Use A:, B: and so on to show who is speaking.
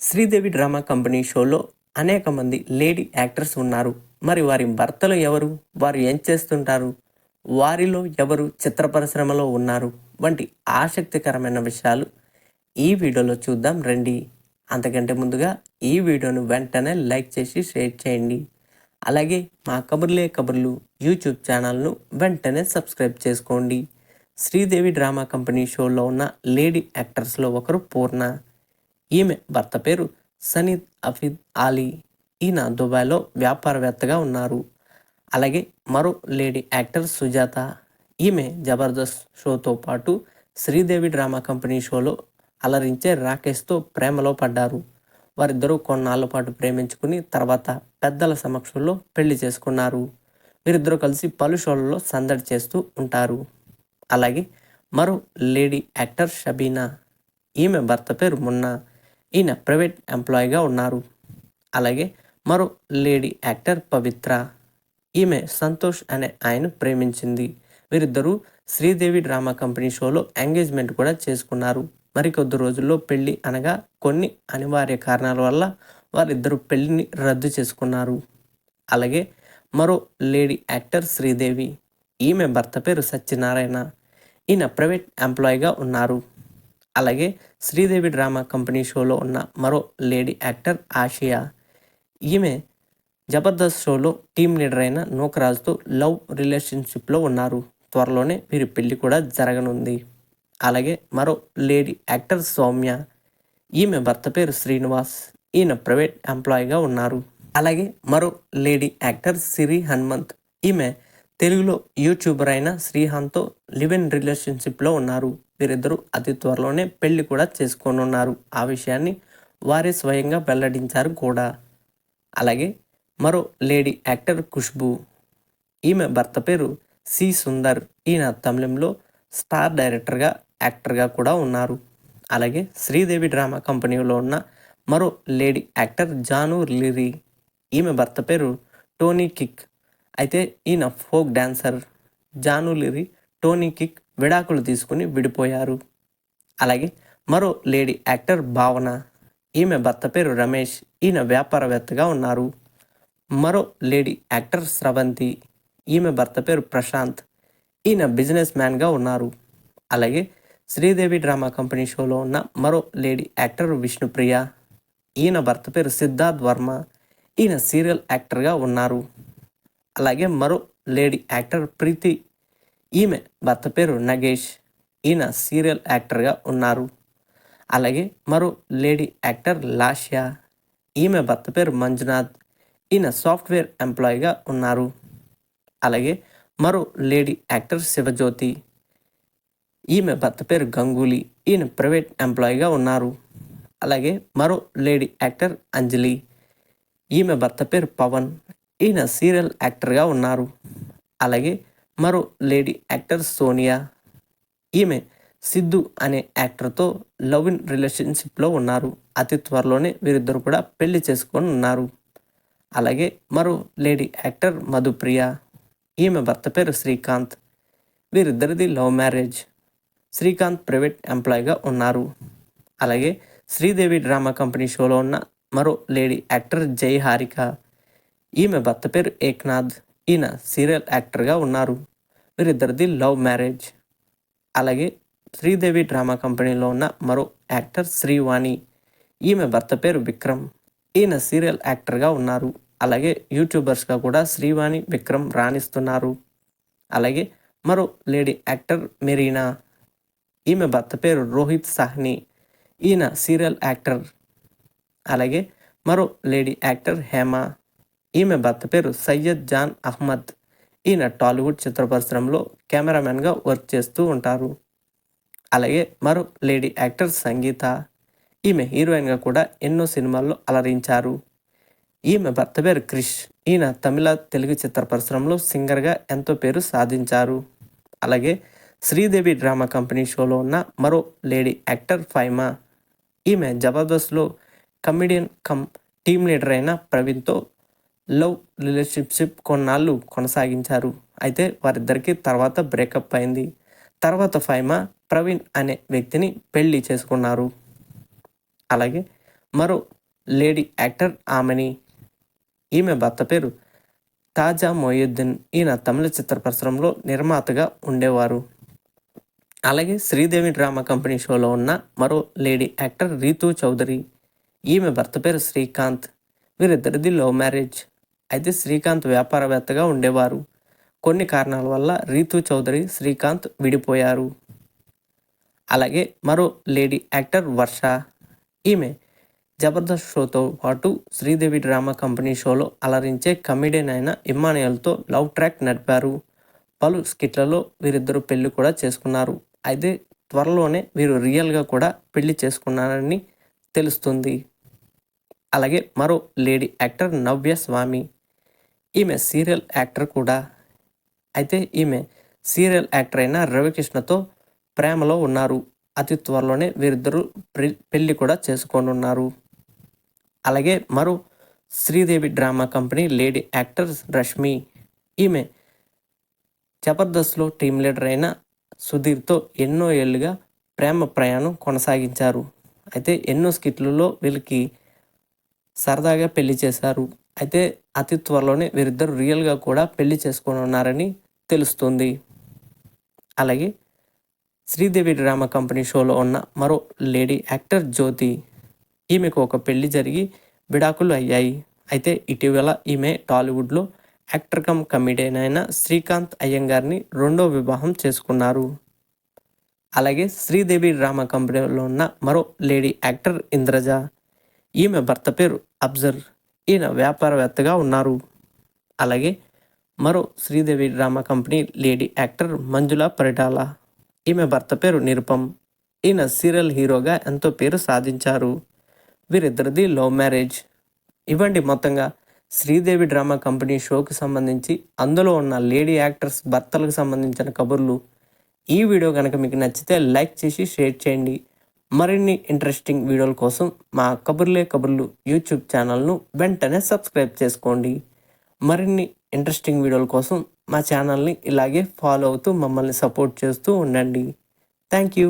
A: Sridevi drama company షోలో అనేక మంది లేడీ యాక్టర్స్ ఉన్నారు. మరి వారి భర్తలు ఎవరు? వారు ఏం చేస్తుంటారు? వారిలో ఎవరు చిత్ర పరిశ్రమలో ఉన్నారు? వంటి ఆసక్తికరమైన విషయాలు ఈ వీడియోలో చూద్దాం రండి. అంతకంటే ముందుగా ఈ వీడియోను వెంటనే లైక్ చేసి షేర్ చేయండి. అలాగే మా కబుర్లే కబుర్లు యూట్యూబ్ ఛానల్ను వెంటనే సబ్స్క్రైబ్ చేసుకోండి. శ్రీదేవి డ్రామా కంపెనీ షోలో ఉన్న లేడీ యాక్టర్స్లో ఒకరు పూర్ణ. ఈమె భర్త పేరు సనీద్ అఫీద్ ఆలీ ఈయన దుబాయ్లో వ్యాపారవేత్తగా ఉన్నారు. అలాగే మరో లేడీ యాక్టర్ సుజాత. ఈమె జబర్దస్త్ షోతో పాటు శ్రీదేవి డ్రామా కంపెనీ షోలో అలరించే రాకేష్తో ప్రేమలో పడ్డారు. వారిద్దరూ కొన్నాళ్ళ పాటు ప్రేమించుకుని తర్వాత పెద్దల సమక్షంలో పెళ్ళి చేసుకున్నారు. వీరిద్దరూ కలిసి పలు షోలలో సందడి చేస్తూ ఉంటారు. అలాగే మరో లేడీ యాక్టర్ షబీనా. ఈమె భర్త పేరు మున్నా. ఈయన ప్రైవేట్ ఎంప్లాయీగా ఉన్నారు. అలాగే మరో లేడీ యాక్టర్ పవిత్ర. ఈమె సంతోష్ అనే ఆయన ప్రేమించింది. వీరిద్దరూ శ్రీదేవి డ్రామా కంపెనీ షోలో ఎంగేజ్మెంట్ కూడా చేసుకున్నారు. మరికొద్ది రోజుల్లో పెళ్ళి అనగా కొన్ని అనివార్య కారణాల వల్ల వారిద్దరు పెళ్ళిని రద్దు చేసుకున్నారు. అలాగే మరో లేడీ యాక్టర్ శ్రీదేవి. ఈమె భర్త పేరు సత్యనారాయణ. ఈయన ప్రైవేట్ ఎంప్లాయీగా ఉన్నారు. అలాగే శ్రీదేవి డ్రామా కంపెనీ షోలో ఉన్న మరో లేడీ యాక్టర్ ఆషియా ఈమె జబర్దస్త్ షోలో టీం లీడర్ అయిన నూకరాజుతో లవ్ రిలేషన్షిప్లో ఉన్నారు. త్వరలోనే వీరి పెళ్ళి కూడా జరగనుంది. అలాగే మరో లేడీ యాక్టర్ సౌమ్య. ఈమె భర్త పేరు శ్రీనివాస్. ఈయన ప్రైవేట్ ఎంప్లాయీగా ఉన్నారు. అలాగే మరో లేడీ యాక్టర్ సిరి హనుమంత్. ఈమె తెలుగులో యూట్యూబర్ అయిన శ్రీహాన్తో లివ్ ఇన్ రిలేషన్షిప్లో ఉన్నారు. వీరిద్దరూ అతి త్వరలోనే పెళ్ళి కూడా చేసుకోనున్నారు. ఆ విషయాన్ని వారే స్వయంగా వెల్లడించారు కూడా. అలాగే మరో లేడీ యాక్టర్ ఖుష్బు ఈమె భర్త పేరు సి సుందర్. ఈయన తమిళంలో స్టార్ డైరెక్టర్గా యాక్టర్గా కూడా ఉన్నారు. అలాగే శ్రీదేవి డ్రామా కంపెనీలో ఉన్న మరో లేడీ యాక్టర్ జాను లిరి ఈమె భర్త పేరు టోనీ కిక్. అయితే ఈయన folk dancer Janulyri Tony Kick విడాకులు తీసుకుని విడిపోయారు. అలాగే మరో లేడీ యాక్టర్ భావన ఈమె భర్త పేరు రమేష్ ఈయన వ్యాపారవేత్తగా ఉన్నారు. మరో లేడీ యాక్టర్ స్రవంతి ఈమె భర్త పేరు ప్రశాంత్ ఈయన బిజినెస్ మ్యాన్గా ఉన్నారు. అలాగే శ్రీదేవి డ్రామా కంపెనీ షోలో ఉన్న మరో లేడీ యాక్టర్ విష్ణుప్రియ ఈయన భర్త పేరు సిద్ధార్థ్ వర్మ ఈయన సీరియల్ యాక్టర్గా ఉన్నారు. అలాగే మరో లేడీ యాక్టర్ ప్రీతి. ఈమె భర్త పేరు నగేష్. ఈయన సీరియల్ యాక్టర్గా ఉన్నారు. అలాగే మరో లేడీ యాక్టర్ లాష్యా. ఈమె భర్త పేరు మంజునాథ్. ఈయన సాఫ్ట్వేర్ ఎంప్లాయీగా ఉన్నారు. అలాగే మరో లేడీ యాక్టర్ శివజ్యోతి. ఈమె భర్త పేరు గంగూలీ. ఈయన ప్రైవేట్ ఎంప్లాయీగా ఉన్నారు. అలాగే మరో లేడీ యాక్టర్ అంజలి. ఈమె భర్త పేరు పవన్. ఈయన సీరియల్ యాక్టర్గా ఉన్నారు. అలాగే మరో లేడీ యాక్టర్ సోనియా ఈమె సిద్ధు అనే యాక్టర్తో లవ్ ఇన్ రిలేషన్షిప్లో ఉన్నారు. అతి త్వరలోనే వీరిద్దరు కూడా పెళ్ళి చేసుకొని ఉన్నారు. అలాగే మరో లేడీ యాక్టర్ మధుప్రియ ఈమె భర్త పేరు శ్రీకాంత్. వీరిద్దరిది లవ్ మ్యారేజ్. శ్రీకాంత్ ప్రైవేట్ ఎంప్లాయీగా ఉన్నారు. అలాగే శ్రీదేవి డ్రామా కంపెనీ షోలో ఉన్న మరో లేడీ యాక్టర్ జై హారిక ఈమె భర్త పేరు ఏక్నాథ్. ఈయన సీరియల్ యాక్టర్గా ఉన్నారు. వీరిద్దరిది లవ్ మ్యారేజ్. అలాగే శ్రీదేవి డ్రామా కంపెనీలో ఉన్న మరో యాక్టర్ శ్రీవాణి. ఈమె భర్త పేరు విక్రమ్. ఈయన సీరియల్ యాక్టర్గా ఉన్నారు. అలాగే యూట్యూబర్స్గా కూడా శ్రీవాణి విక్రమ్ రాణిస్తున్నారు. అలాగే మరో లేడీ యాక్టర్ మెరీనా. ఈమె భర్త పేరు రోహిత్ సాహ్ని. ఈయన సీరియల్ యాక్టర్. అలాగే మరో లేడీ యాక్టర్ హేమ. ఈమె భర్త పేరు సయ్యద్ జాన్ అహ్మద్. ఈయన టాలీవుడ్ చిత్ర పరిశ్రమలో కెమెరామెన్గా వర్క్ చేస్తూ ఉంటారు. అలాగే మరో లేడీ యాక్టర్ సంగీత. ఈమె హీరోయిన్గా కూడా ఎన్నో సినిమాల్లో అలరించారు. ఈమె భర్త పేరు క్రిష్. ఈయన తమిళ తెలుగు చిత్ర పరిశ్రమలో సింగర్గా ఎంతో పేరు సాధించారు. అలాగే శ్రీదేవి డ్రామా కంపెనీ షోలో ఉన్న మరో లేడీ యాక్టర్ ఫైమా. ఈమె జబర్దస్త్లో కమిడియన్ కమ్ టీమ్ లీడర్ అయిన ప్రవీణ్తో లవ్ రిలేషన్షిప్ కొన్నాళ్ళు కొనసాగించారు. అయితే వారిద్దరికీ తర్వాత బ్రేకప్ అయింది. తర్వాత ఫైమా ప్రవీణ్ అనే వ్యక్తిని పెళ్ళి చేసుకున్నారు. అలాగే మరో లేడీ యాక్టర్ ఆమెని ఈమె భర్త పేరు తాజా మొయ్యుద్దీన్. ఈయన తమిళ చిత్ర పరిశ్రమలో నిర్మాతగా ఉండేవారు. అలాగే శ్రీదేవి డ్రామా కంపెనీ షోలో ఉన్న మరో లేడీ యాక్టర్ రీతూ చౌదరి ఈమె భర్త పేరు శ్రీకాంత్. వీరిద్దరిది లవ్ మ్యారేజ్. అయితే శ్రీకాంత్ వ్యాపారవేత్తగా ఉండేవారు. కొన్ని కారణాల వల్ల రీతూ చౌదరి శ్రీకాంత్ విడిపోయారు. అలాగే మరో లేడీ యాక్టర్ వర్ష. ఈమె జబర్దస్త్ షోతో పాటు శ్రీదేవి డ్రామా కంపెనీ షోలో అలరించే కమెడియన్ అయిన ఇమ్మానియల్తో లవ్ ట్రాక్ నడిపారు. పలు స్కిట్లలో వీరిద్దరూ పెళ్ళి కూడా చేసుకున్నారు. అయితే త్వరలోనే వీరు రియల్గా కూడా పెళ్ళి చేసుకున్నారని తెలుస్తుంది. అలాగే మరో లేడీ యాక్టర్ నవ్య స్వామి. ఈమె సీరియల్ యాక్టర్ కూడా. అయితే ఈమె సీరియల్ యాక్టర్ అయిన రవికృష్ణతో ప్రేమలో ఉన్నారు. అతి త్వరలోనే వీరిద్దరూ పె- పెళ్ళి కూడా చేసుకోనున్నారు. అలాగే మరో Sridevi drama company lady actor Rashmi ఈమె జబర్దస్త్లో టీం లీడర్ అయిన సుధీర్తో ఎన్నో ఏళ్ళుగా ప్రేమ ప్రయాణం కొనసాగించారు. అయితే ఎన్నో స్కిట్లలో వీళ్ళకి సరదాగా పెళ్ళి చేశారు. అయితే అతి త్వరలోనే వీరిద్దరు రియల్గా కూడా పెళ్ళి చేసుకొని ఉన్నారని తెలుస్తుంది. అలాగే శ్రీదేవి డ్రామా కంపెనీ షోలో ఉన్న మరో లేడీ యాక్టర్ జ్యోతి ఈమెకు ఒక పెళ్ళి జరిగి విడాకులు అయ్యాయి. అయితే ఇటీవల ఈమె టాలీవుడ్లో యాక్టర్ కమ్ కమిడియన్ అయిన శ్రీకాంత్ అయ్యంగార్ని రెండో వివాహం చేసుకున్నారు. అలాగే శ్రీదేవి డ్రామా కంపెనీలో ఉన్న మరో లేడీ యాక్టర్ ఇంద్రజ ఈమె భర్త పేరు అబ్జర్ ఈయన వ్యాపారవేత్తగా ఉన్నారు. అలాగే మరో Sridevi drama company lady actor Manjula Paritala. ఈమె భర్త పేరు నిరుపం ఈయన సీరియల్ హీరోగా ఎంతో పేరు సాధించారు. వీరిద్దరిది లవ్ మ్యారేజ్. ఇవ్వండి మొత్తంగా శ్రీదేవి డ్రామా కంపెనీ షోకి సంబంధించి అందులో ఉన్న లేడీ యాక్టర్స్ భర్తలకు సంబంధించిన కబుర్లు. ఈ వీడియో కనుక మీకు నచ్చితే లైక్ చేసి షేర్ చేయండి. మరిన్ని ఇంట్రెస్టింగ్ వీడియోల కోసం మా కబుర్లే కబుర్లు యూట్యూబ్ ఛానల్ను వెంటనే సబ్స్క్రైబ్ చేసుకోండి. మరిన్ని ఇంట్రెస్టింగ్ వీడియోల కోసం మా ఛానల్ని ఇలాగే ఫాలో అవుతూ మమ్మల్ని సపోర్ట్ చేస్తూ ఉండండి. Thank you